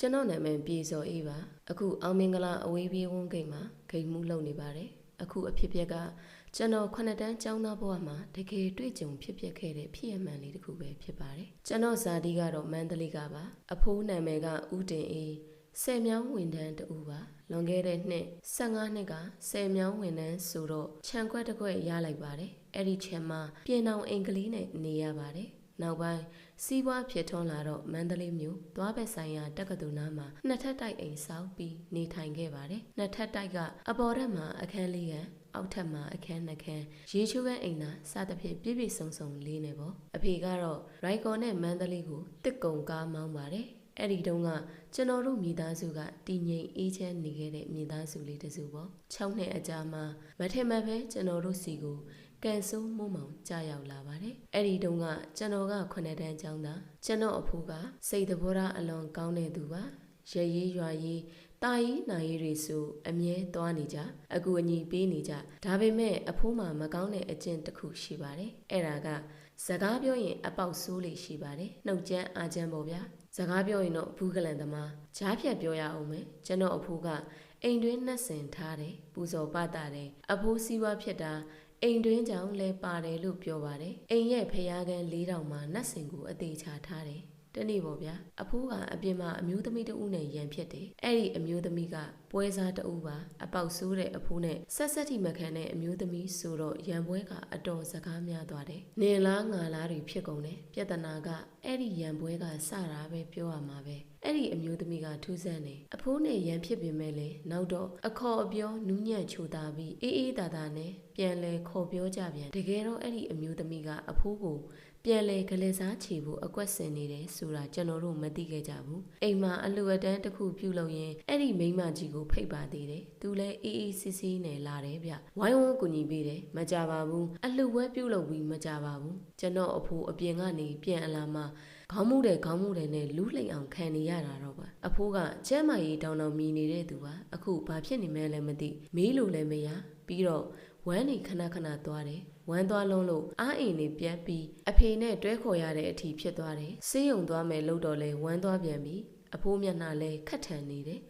ကျွန်တော်နာမည်ပြေစော်အေးပါအခုအောင်မင်္ဂလာအဝေးပြေးဝန်းဂိတ်မှာဂိတ်မှုလုပ်နေပါတယ်အခုအဖြစ်အပျက်ကကျွန်တော်ခုနှစ်တန်းကျောင်းသားဘဝမှာတကယ်တွေ့ကြုံဖြစ်ပျက်ခဲ့တဲ့ဖြစ်ရမှန်လေးတစ်ခုပဲဖြစ်ပါတယ်ကျွန်တော်ဇာတိကတော့မန္တလေးကပါအဖိုးနာမည်ကဦးတင်အေးဆယ်မြောင်းဝန်ထမ်းတူပါလွန်ခဲ့တဲ့နှစ်15နှစ်ကဆယ်မြောင်းဝန်ထမ်းဆိုတော့ခြံခွက်တစ်ခွက်ရလိုက်ပါတယ်အဲ့ဒီခြံမှာပြင်အောင်အင်္ဂလိပ်နဲ့နေရပါတယ် နောက်ပိုင်းစီးပွားဖြစ်ထွန်းလာတော့မန္တလေးမြို့သွားဘက်ဆိုင်ရာတက္ကသိုလ်နားမှာနှစ်ထပ်တိုက်အိမ်ဆောက်ပြီးနေထိုင်ခဲ့ပါတယ်။နှစ်ထပ်တိုက်ကအပေါ်ထပ်မှာအခန်းလေးခန်းအောက်ထပ်မှာအခန်းနှစ်ခန်းရေချိုးကန်းအိမ်သာစသဖြင့်ပြည့်ပြည့်စုံစုံလေးနေပေါ့။အဖေကတော့ရိုက်ကော်နဲ့မန္တလေးကိုတစ်ကုံကားမောင်းပါတယ်။အဲ့ဒီတုန်းကကျွန်တော်တို့မိသားစုကတည်ငြိမ်အေးချမ်းနေခဲ့တဲ့မိသားစုလေးတစ်စုပေါ့။6နှစ်အကြာမှာမထင်မှတ်ပဲကျွန်တော်တို့စီကို ကန်ဆိုးမှုမောင်ကြာရောက်လာပါတယ်။အဲ့ဒီတုန်းကကျွန်တော်ကခုနှစ်တန်းကျောင်းသားကျွန်တော်အဖိုးကစိတ်တဘောထားအလွန်ကောင်းတဲ့သူပါ။ရရေးရွာရေးတာရေးနာရေးတွေဆိုအမြဲသွားနေကြအကူအညီပေးနေကြဒါပေမဲ့အဖိုးမှာမကောင်းတဲ့အကျင့်တစ်ခုရှိပါတယ်။အဲ့ဒါကစကားပြောရင်အပေါက်ဆိုးလေးရှိပါတယ်။နှုတ်ကြမ်းအာကြမ်းပေါ့ဗျာ။စကားပြောရင်တော့ဘူးကလန်သမားဂျားဖြတ်ပြောရအောင်မယ်။ကျွန်တော်အဖိုးကအိမ်တွင်းနှက်ဆင်ထားတယ်ပူဇော်ပတာတယ်အဖိုးစည်းဝါဖြစ်တာ အိမ်တွင်းကြောင်လဲပါတယ်လို့ပြောပါတယ်အိမ်ရဲ့ဖျားကန်၄တောင်မှာနတ်စင်ကိုအသေးချထားတယ်တနေ့ပေါ့ဗျာအဖိုးကအပြင်မှာအမျိုးသမီးတဦးနဲ့ရန်ဖြစ်တယ်အဲ့ဒီအမျိုးသမီးကပွဲစားတဦးပါအပေါက်ဆိုးတဲ့အဖိုးနဲ့ဆက်ဆက်ထိမခံတဲ့အမျိုးသမီးဆိုတော့ရန်ပွဲကအတော်စကားများသွားတယ်နင်လားငါလားတွေဖြစ်ကုန်တယ်ပြဿနာကအဲ့ဒီရန်ပွဲကစတာပဲပြောရမှာပဲအဲ့ဒီအမျိုးသမီးကထူးဆန်းတယ်အဖိုးနဲ့ရန်ဖြစ်ပေမဲ့လေနောက်တော့အခေါ်အပြောနူးညံ့ချိုတာပြီးအေးအေးတာတာနဲ့ပြန်လဲခေါ်ပြောကြပြန်တကယ်တော့အဲ့ဒီအမျိုးသမီးကအဖိုးကိုပြန်လဲကလေးစားချေဖို့အကွက်ဆင်နေတယ်ဆိုတာကျွန်တော်တို့မသိခဲ့ကြဘူးအိမ်မှာအလူအတန်းတစ်ခုပြုလုပ်ရင်အဲ့ဒီမိန်းမကြီးကိုဖိတ်ပါသေးတယ်သူလဲအေးအေးဆေးဆေးနဲ့လာတယ်ဗျဝိုင်းဝန်းကူညီပေးတယ်မကြပါဘူးအလှဝဲပြုလုပ်ပြီးမကြပါဘူးကျွန်တော်အဖိုးအပြင်ကနေပြန်အလာမှ ခေါင်းမှုတယ်ခေါင်းမှုတယ်နဲ့လူးလိမ်အောင်ခံနေရတာတော့ပါအဖိုးကကျမ်းမာရေးတောင်းတောင်းမြည်နေတဲ့သူပါအခုဘာဖြစ်နေမဲလဲမသိမေးလို့လည်းမရပြီးတော့ဝမ်းနေခဏခဏသွားတယ်ဝမ်းသွားလုံးလို့အားအိမ်နေပြတ်ပြီးအဖေနဲ့တွဲခေါ်ရတဲ့အထိဖြစ်သွားတယ်ဆေးရုံသွားမယ်လို့တော့လဲဝမ်းသွားပြန်ပြီးအဖိုးမျက်နှာလဲခတ်ထန်နေတယ်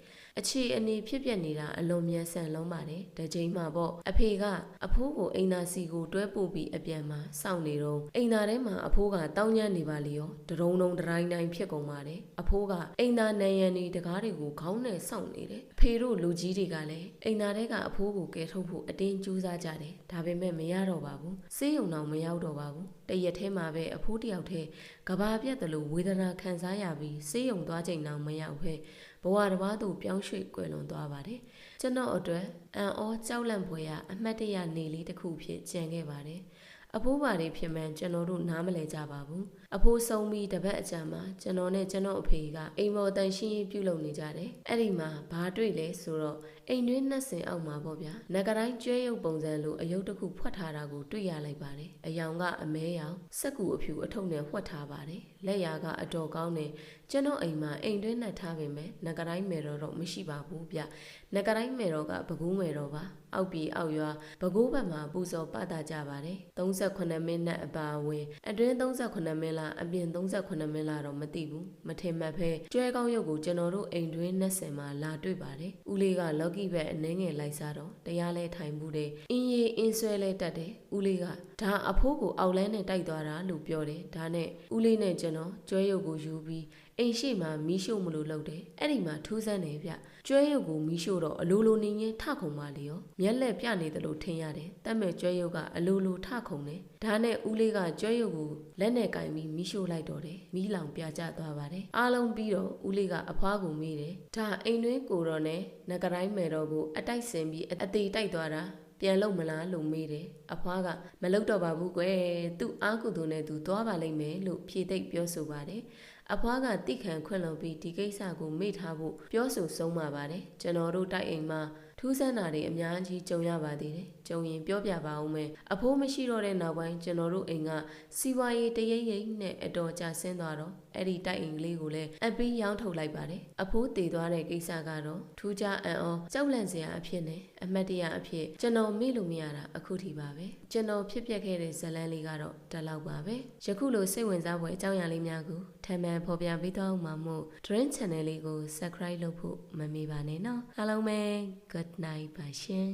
အခြေအနေဖြစ်ပျက်နေတာအလွန်မြန်ဆန်လုံးပါတယ်။တကြိမ်မှာပေါ့အဖေကအဖိုးကိုအိမ်သာစီကိုတွဲပို့ပြီးအပြန်မှာစောင့်နေတော့အိမ်သာထဲမှာအဖိုးကတောင်းညံ့နေပါလေရောတရုံတုံတတိုင်းတိုင်းဖြစ်ကုန်ပါတယ်။အဖိုးကအိမ်သာနံရံနေတကားတွေကိုခေါင်းနဲ့စောင့်နေတယ်။အဖေတို့လူကြီးတွေကလည်းအိမ်သာထဲကအဖိုးကိုကယ်ထုတ်ဖို့အတင်းကြိုးစားကြတယ်။ဒါပေမဲ့မရတော့ပါဘူး။ဆေးရုံတော့မရောက်တော့ပါဘူး။တရက်ထဲမှာပဲအဖိုးတယောက်တည်းကဘာပြတ်တယ်လို့ဝေဒနာခံစားရပြီးဆေးရုံသွားချိန်တော့မရောက်ဘဲ ဘဝတစ်ပါးသို့ပြောင်းရွှေ့ကွယ်လွန်သွားပါတယ်။ကျွန်တော်အတွက်အံ့ဩကြောက်လန့်ဖွယ်ရာအမှတ်တရနေလေးတစ်ခုဖြစ်ကျန်ခဲ့ပါတယ်။အဖိုးပါတွေဖြစ်မှန်ကျွန်တော်တို့နားမလဲကြပါဘူး။အဖိုးဆုံးပြီးတပတ်အကြာမှာကျွန်တော်နဲ့ကျွန်တော်အဖေကအိမ်မော်တန်ရှင်းရေးပြုလုပ်နေကြတယ်။အဲ့ဒီမှာဘာတွေ့လဲဆိုတော့ အိမ်တွင်းနှက်စင်အောက်မှာပေါ့ဗျာ။ငကတိုင်းကျွဲရုပ်ပုံစံလိုအယုတ်တစ်ခုဖွက်ထားတာကိုတွေ့ရလိုက်ပါတယ်။အယောင်ကအမဲရောင်စက်ကူအဖြူအထုပ်နဲ့ဖွက်ထားပါတယ်။လက်ရာကအတော်ကောင်းတယ်။ကျွန်တော်အိမ်မှာအိမ်တွင်းနှက်ထားပေမဲ့ငကတိုင်းမယ်တော်တော့မရှိပါဘူးဗျ။ငကတိုင်းမယ်တော်ကဘကူးမယ်တော်ပါ။အောက်ပြီးအောက်ရွာဘကိုးဘက်မှာပူဇော်ပတာကြပါတယ်38မိနစ်အပါဝင်အတွင်း38မိနစ်လားအပြင်38မိနစ်လားတော့မသိဘူးမထင်မှတ်ဖဲကျွဲကောင်းရုပ်ကိုကျွန်တော်တို့အိမ်တွင်း20မှာလာတွေ့ပါတယ်ဦးလေးကလော်ကီဘက်အနှင်းငယ်လိုက်စားတော့တရားလဲထိုင်မှုတယ်အင်းရီအင်းဆွဲလဲတက်တယ်ဦးလေးကဒါအဖိုးကိုအောက်လန်းနဲ့တိုက်သွားတာလို့ပြောတယ်ဒါနဲ့ဦးလေးနဲ့ကျွန်တော်ကျွဲရုပ်ကိုယူပြီး အိမ်ရှိမှမီးရှို့မလို့လုပ်တယ်အဲ့ဒီမှာထူးဆန်းတယ်ဗျကျွဲရုပ်ကိုမီးရှို့တော့အလိုလိုနေရင်ထခုံပါလေရောမျက်လက်ပြနေတယ်လို့ထင်ရတယ်တတ်မဲ့ကျွဲရုပ်ကအလိုလိုထခုံတယ်ဒါနဲ့ဦးလေးကကျွဲရုပ်ကိုလက်နဲ့ကင်ပြီးမီးရှို့လိုက်တော့တယ်မီးလောင်ပြကျသွားပါတယ်အားလုံးပြီးတော့ဦးလေးကအဖွားကိုမေးတယ်ဒါအိမ်တွင်းကိုတော့နဲ့ငကတိုင်းမယ်တော့ကိုအတိုက်ဆင်ပြီးအသေးတိုက်သွားတာပြန်လို့မလားလို့မေးတယ်အဖွားကမလုပ်တော့ပါဘူးကွယ်သူ့အားကုသိုလ်နဲ့သူသွားပါလိမ့်မယ်လို့ဖြေသိပ်ပြောဆိုပါတယ် အဖွားကတိခံခွင့်လွန်ပြီးဒီကိစ္စကိုမေ့ထားဖို့ပြောဆိုဆုံးမှာပါတယ်ကျွန်တော်တို့တိုက်အိမ်မှာ ထူးဆန်းတာတွေအများကြီးကြုံရပါသေးတယ်ကြုံရင်ပြောပြပါဦးမယ်အဖိုးမရှိတော့တဲ့နောက်ပိုင်းကျွန်တော်တို့အိမ်ကစီဝါရေးတရိပ်ရိပ်နဲ့အတော်ကြဆင်းသွားတော့အဲ့ဒီတိုက်အိမ်ကလေးကိုလည်းအပီးရောင်းထုတ်လိုက်ပါတယ်အဖိုးတည်သွားတဲ့ကိစ္စကတော့ထူးခြားအံ့ဩကြောက်လန့်စရာအဖြစ်နဲ့အမတ်တရအဖြစ်ကျွန်တော်မေ့လို့မရတာအခုထိပါပဲကျွန်တော်ဖြစ်ပျက်ခဲ့တဲ့ဇတ်လန်းလေးကတော့တက်လောက်ပါပဲယခုလိုစိတ်ဝင်စားဖွယ်အကြောင်းအရာလေးများကိုထပ်မံဖော်ပြပေးသွားမှာမို့ Dream Channel လေးကို Subscribe လုပ်ဖို့မမေ့ပါနဲ့နော်အားလုံးပဲ Good night ပါရှင်